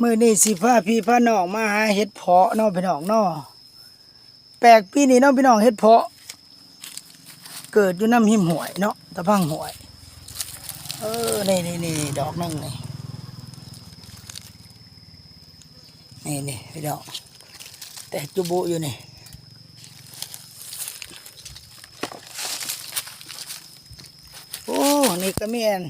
มื่อนี้สิพาพี่พาน้องมาหาเห็ดเพาะเนาะพี่น้องนาะแปลกปีนี้เนาะพี่น้องเห็ดเพาะ เกิดอยู่น้ำหิมหวยเนาะตะพังหวย เออนี่นี่นี่ดอกหนึงนี่นี่นี่พี่น้องแตกจุบุอยู่นี่โอ้นี่ก็เมียน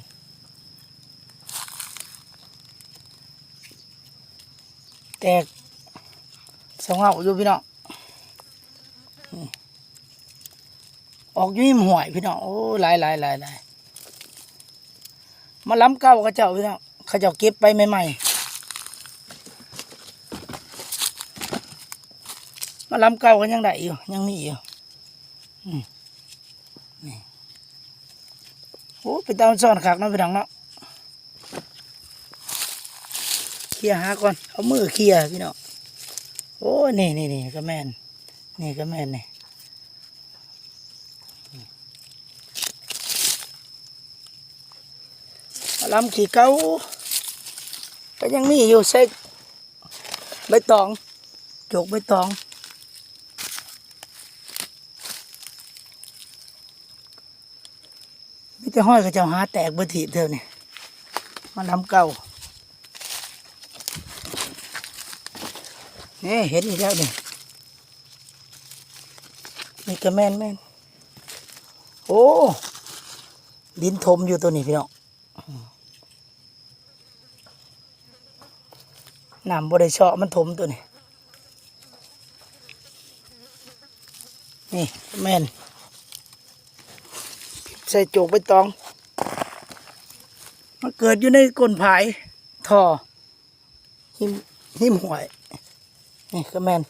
แตกสองเอาอยู่พี่น้องออกยิ้มห่วยพี่น้องโอ้หลายหลายหลายหลายมาล้ำเก้าเขาเจ้าพี่น้องเขาเจ้าเก็บไปใหม่ๆมาล้ำเก้ากันยังได้อยู่ยังมีอยู่โอ้ไปตาซ่อนขากนะพี่น้องเนาะ เคลียหาก่อน เอามือเคลียพี่น้องโอ้นี่นี่นี่ก็แม่นนี่ก็แม่นนี่ลำขี่เกาก็ยังมีอยู่ใส่ใบตองจกใบตองมีแต่ห้อยก็จ้าหาแตกบอร์ถีบเท่านี่มาลำเก่า เห็นอีกแล้วเนี่ยนี่ก็แม่นแม่นโอ้ดินทมอยู่ตัวนี้พี่น้องน้ำบริเชาะมันทมตัวนี้นี่แม่นใส่โจกใบตอง มันเกิดอยู่ในก้นผายท่อหิมหิมหวย นี่ก็แมน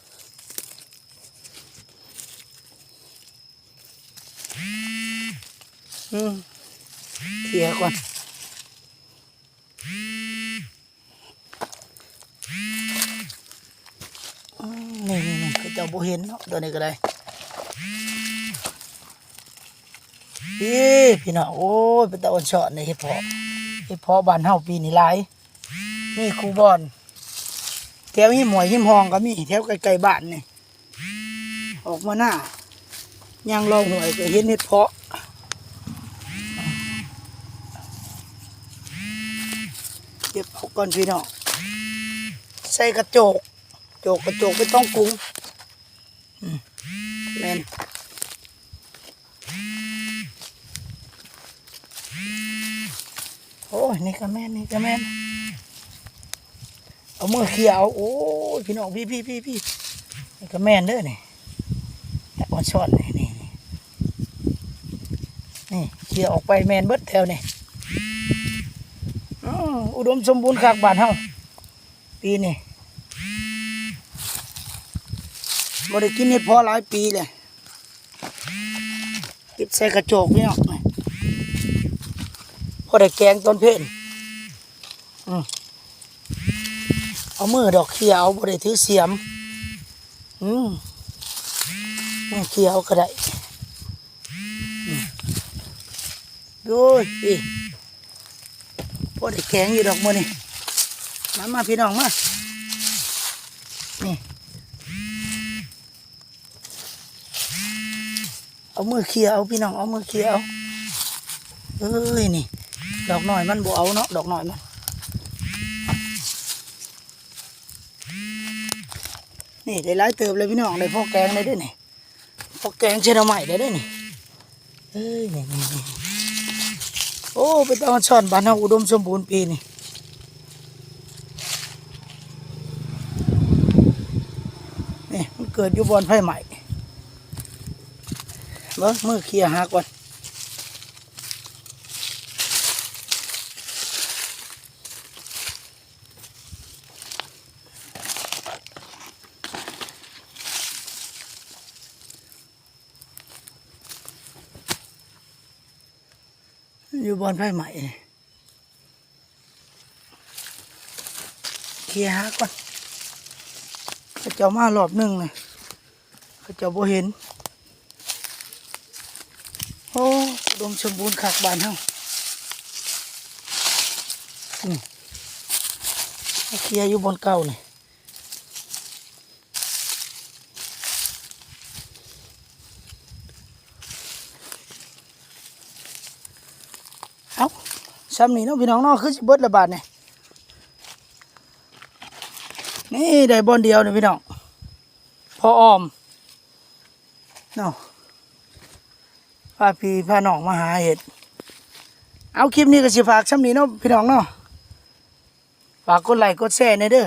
อืมเคลียก่อนนี่นี่นี่เขาจ้าบ่เห็นเนาะตัวนี้ก็ได้พี่พี่น้องโอ้ยเป็นตาอ่อนชอดในเห็ดเพาะเห็ดเพาะบ้านเฮาปีนี้หลายนี่ครูบอล แถวหิมหวยหิมหองก็มีแถวไกลๆบ้านนี่ออกมาหน้าย่างรอหวยก็เห็นเห็ดเพาะเก็บเอาก่อนพี่น้องใส่กระจกโจกกระจกไม่ต้องกรุงอืมแมนโอ้ยนี่ก็แม่นนี่ก็แม่น เอามือเขี่ยเอาโอ้ยพี่น้องพี่พี่พี่พี่ก็แม่นเด้อนี่แต่อ่อนช้อนนี่นี่นี่เขี่ยออกไปแม่นเบิดแถวนี่ออุดมสมบูรณ์คักบานเฮาปีนี้บ่ได้กินเห็ดเพอหลายปีเลยเก็บใส่กระโจกพี่น้องนี่พอได้แกงตอนเพลนอืม เอามือดอกเขียวบริถือเสียม อืมมือเขียวก็ได้อืมดูดิพอได้แข็งอยู่ดอกมือนี่มามาพี่น้องมา นี่ เอามือเขียวพี่น้องเอามือเขียวเอ้ยนี่ ดอกหน่อยมันบ่เอาเนาะดอกหน่อยมัน นี่ได้หลายเติบเลยพี่น้องได้พ่อแกงได้ด้วยนี่พ่อแกงเชนอใหม่ได้ด้วยนี่เอ้ยนี่นี่นี่โอ้เป็นตอนช่อนบ้านเราอุดมสมบูรณ์ปีนี่นี่มันเกิดอยู่บอนไผ่ใหม่เบิ้งมือเคลียร์หาก่อน อยู่บอนไผ่ใหม่เคลียร์ก่อนเขาเจ้ามารอบหนึ่งเลยเขาเจ้าบ่เห็น โอ้ดมสมบูรณ์คักบานเฮาอืมเคลียร์อยู่บนเก่านี่เอา ซ้ำนี่น้องพี่น้องเนาะคือสิเบิดละบาทนี่นี่ได้บอลเดียวนี่พี่น้องพอออมเนาะพาพี่พาน้องมาหาเห็ดเอาคลิปนี้ก็สิฝากซ้ำนี้เนาะพี่น้องเนาะฝากกดไลค์กดแชร์ในอยเด้อ